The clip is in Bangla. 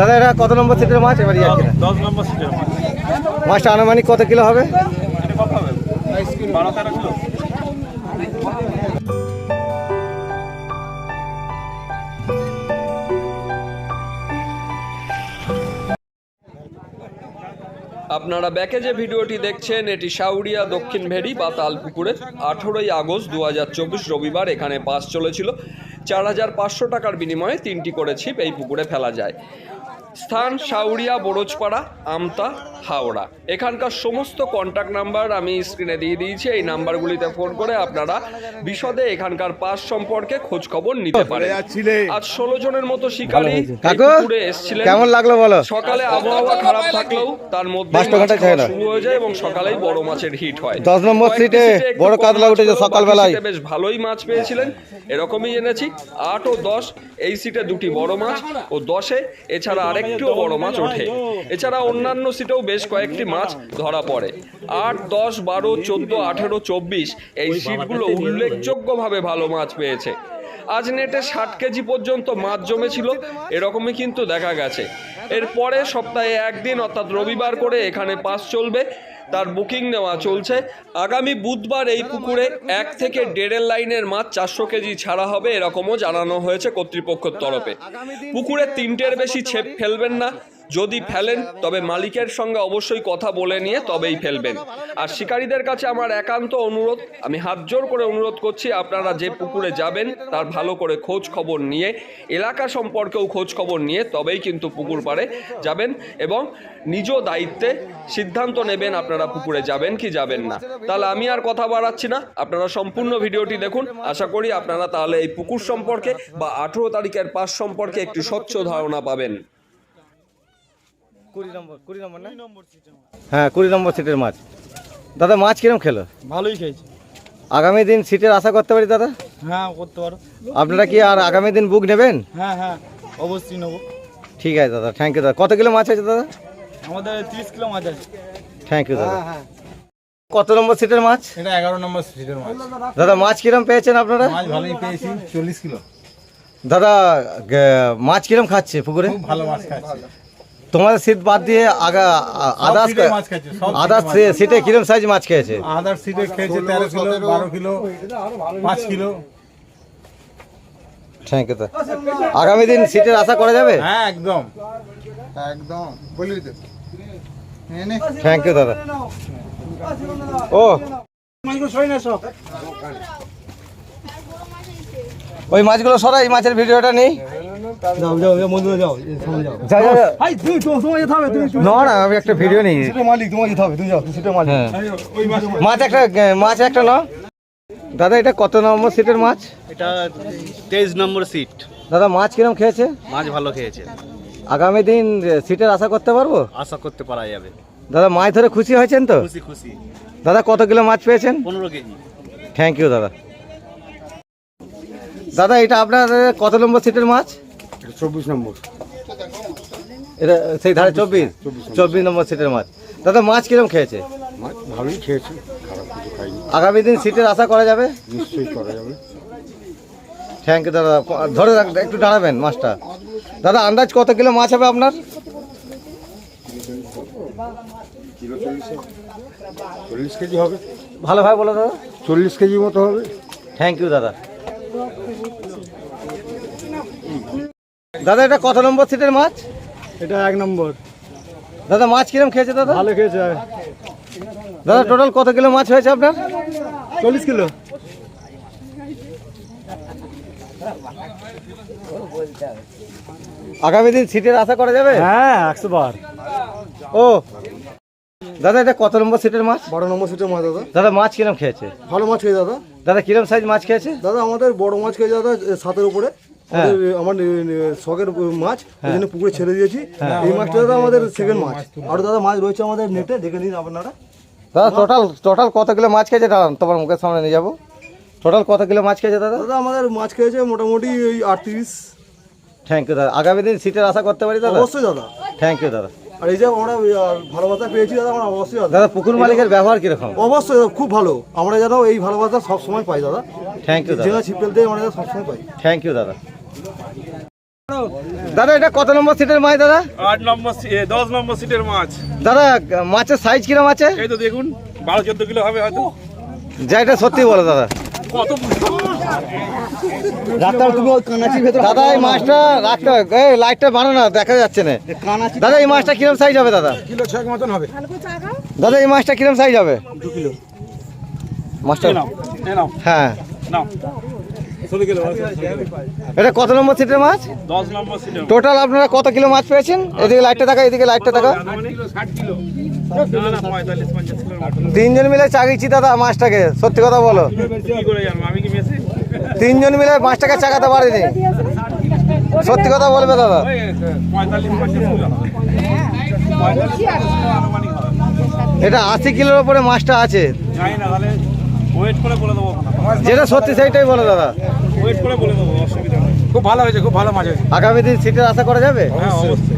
দাদা এটা কত নম্বর সিটের মাছ? এবার যাচ্ছে না দশ নম্বর সিটের মাছ। মাছটা আনুমানিক কত কিলো হবে? এটা কত হবে? বারো তেরো কিলো। আপনারা ব্যাকে যে ভিডিওটি দেখছেন এটি সাউরিয়া দক্ষিণ ভেরি বা তালপুকুরে আঠেরোই আগস্ট দু হাজার চব্বিশ রবিবার এখানে পাস চলেছিল। চার হাজার পাঁচশো টাকার বিনিময়ে তিনটি করে ছিপ এই পুকুরে ফেলা যায়। স্থান সাউরিয়া বরোজপাড়া আমতা হাওড়া। এখানকার সমস্ত কন্ট্যাক্ট নাম্বার আমি স্ক্রিনে দিয়ে দিয়েছি। এই নাম্বারগুলিতে ফোন করে আপনারা বিশদে এখানকার পাস সম্পর্কে খোঁজ খবর নিতে পারেন। আজ ষোলো জনের মতো শিকারী পুকুরে এসেছিলেন। কেমন লাগল বলো? সকালে আবহাওয়া খারাপ থাকলেও তার মধ্যে। শুরু হয়ে যায় এবং সকালেই বড় মাছের হিট হয়। দশ নম্বর সিটে সিটে বড় কাতলা উঠেছে সকালবেলায়। বেশ ভালোই মাছ পেয়েছিলেন। এরকমই জেনেছি আট ও দশ এই সিটে দুটি বড় মাছ ও দশে। এছাড়া আরেকটিও বড় মাছ ওঠে। এছাড়া অন্যান্য সিটেও বেশ কয়েকটি মাছ ধরা পড়ে। আট দশ বারো চোদ্দ আঠেরো চব্বিশ এই সিটগুলো উল্লেখযোগ্যভাবে ভালো মাছ পেয়েছে। আজ নেটে ষাট কেজি পর্যন্ত মাছ জমেছিল এরকমই কিন্তু দেখা গেছে। এরপরে সপ্তাহে একদিন অর্থাৎ রবিবার করে এখানে পাস চলবে। তার বুকিং নেওয়া চলছে। আগামী বুধবার এই পুকুরে এক থেকে দেড়ের লাইনের মাছ চারশো কেজি ছাড়া হবে, এরকমও জানানো হয়েছে কর্তৃপক্ষের তরফে। পুকুরে তিনটের বেশি ছেপ ফেলবেন না। যদি ফেলেন, তবে মালিকের সঙ্গে অবশ্যই কথা বলে নিয়ে তবেই ফেলবেন। আর শিকারীদের কাছে আমার একান্ত অনুরোধ, আমি হাত জোর করে অনুরোধ করছি, আপনারা যে পুকুরে যাবেন, তার ভালো করে খোঁজ খবর নিয়ে, এলাকা সম্পর্কেও খোঁজ খবর নিয়ে তবেই কিন্তু পুকুর পাড়ে যাবেন এবং নিজ দায়িত্বে সিদ্ধান্ত নেবেন আপনারা পুকুরে যাবেন কি যাবেন না। তাহলে আমি আর কথা বাড়াচ্ছি না, আপনারা সম্পূর্ণ ভিডিওটি দেখুন। আশা করি আপনারা তাহলে এই পুকুর সম্পর্কে বা আঠেরো তারিখের পাস সম্পর্কে একটি স্বচ্ছ ধারণা পাবেন। কুড়ি নম্বর কুড়ি নম্বর না? হ্যাঁ কুড়ি নম্বর সিটের মাছ। দাদা মাছ কিরম খেলো? ভালোই খেয়েছি। আগামী দিন সিটের আশা করতে পারি দাদা? হ্যাঁ করতে পারো। আপনারা কি আর আগামী দিন বুক নেবেন? হ্যাঁ হ্যাঁ অবশ্যই নেব। ঠিক আছে দাদা থ্যাংক ইউ দাদা। কত কিলো মাছ আছে দাদা? আমাদের তিরিশ কিলো মাছ আছে। থ্যাংক ইউ দাদা। কত নম্বর সিটের মাছ? এটা এগারো নম্বর সিটের মাছ। দাদা মাছ কিরম পেয়েছেন আপনারা? মাছ ভালোই পেয়েছি চল্লিশ কিলো। দাদা মাছ কিরম খাচ্ছে পুকুরে? ভালো মাছ খাচ্ছি। তোমাদের সিট বাদ দিয়ে আগা আদার্স আদার্স সিটে সিটে কিরম সাইজ মাছ খেয়েছে? আদার সিটে খেয়েছে তেরো কিলো বারো কিলো পাঁচ কিলো। থ্যাংক ইউ দাদা আগামী দিন সিটের আশা করা যাবে? হ্যাঁ একদম। একদম। বলি থ্যাংক ইউ দাদা। ও। ওই মাছগুলো সরাই মাছের ভিডিওটা নেই। আমি একটা ভিডিও মাছ একটা মাছ একটা দাদা এটা কত নম্বর সিটের মাছ এটা তেইশ নম্বর সিট দাদা মাছ কিরম খেয়েছে মাছ ভালো খেয়েছে আগামী দিন সিটের আশা করতে পারব আশা করতে পারা যাবে দাদা মাছ ধরে খুশি হয়েছেন তো দাদা কত কিলো মাছ পেয়েছেন পনেরো কেজি থ্যাংক ইউ দাদা দাদা এটা আপনার কত নম্বর সিটের মাছ চব্বিশ নম্বর। এটা সেই ধারে চব্বিশ? চব্বিশ নম্বর। সিটের মাছ দাদা মাছ কিরম খেয়েছে? মাছ ভালোই খেয়েছি খারাপ কিছু খাইনি। আগামী দিন সিটের আশা করা যাবে? নিশ্চয়ই করা যাবে। থ্যাংক ইউ দাদা। ধরে রাখ একটু দাঁড়াবেন মাছটা। দাদা আন্দাজ কত কিলো মাছ হবে আপনার? চল্লিশ কেজি হবে। ভালোভাবে বলো দাদা। চল্লিশ কেজি মতো হবে। থ্যাংক ইউ দাদা। দাদা এটা কত নম্বর সিটের মাছ? এটা এক নম্বর। দাদা মাছ কিরম খেয়েছে দাদা? ভালো খেয়েছে দাদা টোটাল কত কিলো মাছ হয়েছে আপনার? চল্লিশ কিলো। আগামী দিন সিটের আশা করা যাবে? হ্যাঁ একশো বার। ও। দাদা এটা কত নম্বর সিটের মাছ? বারো নম্বর সিটের মাছ দাদা। দাদা মাছ কিরম খেয়েছে? ভালো মাছ খেয়ে দাদা। দাদা কিরম সাইজ মাছ খেয়েছে? দাদা আমাদের বড় মাছ খেয়ে দাদা সাতের উপরে। আমার এ, এ, শখের মাছ ওই জন্য পুকুরে ছেড়ে দিয়েছি। এই মাছটা দাদা আমাদের সেকেন্ড মাছ। আর দাদা মাছ রয়েছে আমাদের নেটে দেখে নিন আপনারা। দাদা টোটাল টোটাল কত কিলো মাছ খেয়েছে? দাঁড়ান তোমার মুখের সামনে নিয়ে যাব। টোটাল কত কিলো মাছ খেয়েছে দাদা? দাদা আমাদের মাছ খেয়েছে মোটামুটি ওই আটত্রিশ। থ্যাংক ইউ দাদা। আগামী দিন সিটের আশা করতে পারি দাদা? অবশ্যই দাদা। থ্যাংক ইউ দাদা। আর এই যে আমরা ওই, ভালোবাসা পেয়েছি দাদা আমরা অবশ্যই দাদা। দাদা পুকুর মালিকের ব্যবহার কীরকম? অবশ্যই দাদা, খুব ভালো। আমরা যেন এই ভালোবাসা সব সময় পাই দাদা। থ্যাংক ইউ দাদা। জেলা ছিপ ফেলতে আমরা সবসময় পাই। থ্যাংক ইউ দাদা। দাদা এটা কত নম্বর সিটের মাছ দাদা? আট নম্বর সি- দশ নম্বর সিটের মাছ। দাদা মাছের সাইজ কিরম আছে? এই তো দেখুন বারো চোদ্দ কিলো হবে হয়তো। যা এটা সত্যি বলো দাদা। কত ডাক্তার তুমি ওই কানাচির ভেতর দাদা এই মাছটা রাখতে এই লাইটটা বানো না দেখা যাচ্ছে না। দাদা এই মাছটা কিরম সাইজ হবে দাদা? কিলো ছয় মতন হবে। দাদা এই মাছটা কিরম সাইজ হবে? দু কিলো। মাছটা নাও এ নাও। হ্যাঁ। এটা কত নম্বর সিটের মাছ? দশ নম্বর টোটাল আপনারা কত কিলো মাছ পেয়েছেন? এদিকে লাইটটা দেখা এদিকে লাইটটা কিলো তিনজন মিলে চাগিয়েছি দাদা মাছটাকে সত্যি কথা বলো। কি করে জানব আমি কি মেসে তিনজন মিলে মাছটাকে চাকাতে পারিনি সত্যি কথা বলবে দাদা। এটা আশি কিলোর উপরে মাছটা আছে। জানি না তাহলে ওয়েট করে বলে দেবো। যেটা সত্যি সেইটাই বলো দাদা। ওয়েট করে বলে দেবো অসুবিধা নেই। খুব ভালো হয়েছে খুব ভালো মাছ হয়েছে। আগামী দিন সিটের আশা করা যাবে? হ্যাঁ অবশ্যই।